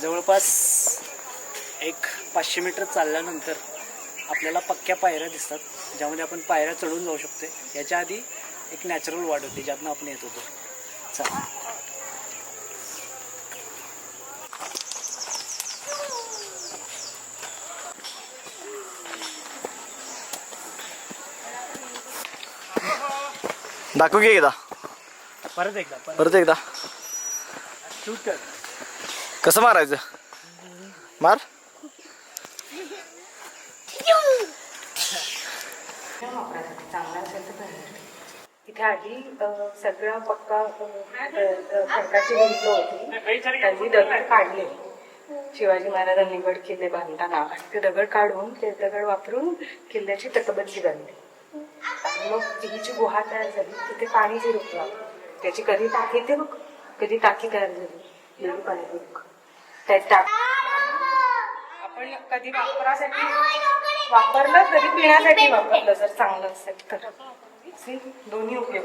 जवळपास एक पाचशे मीटर चालल्यानंतर आपल्याला पक्क्या पायऱ्या दिसतात ज्यामध्ये आपण पायऱ्या चढून जाऊ शकतो याच्या आधी एक नॅचरल वाट होती ज्यातनं आपण येत होतो. चला. दाखव की एकदा. परत एकदा परत. परत एकदा. शूट कर कसं मारायचं? मार. तिथे आधी सगळा पक्का अ, भिंत होती. त्यांनी दगड काढले. शिवाजी महाराजांनी गड किल्ले बांधताना ते दगड काढून ते दगड वापरून किल्ल्याची तटबंदी बांधली. आणि मग तिची गुहा तयार झाली. तिथे पाणी झिरपलं. त्याची कधी टाकी ते बघ? कधी टाकी तयार झाली? टाक आपण कधी वापरासाठी वापरलं कधी पिण्यासाठी वापरलं जर चांगलं असेल तर. दोन्ही उपयोग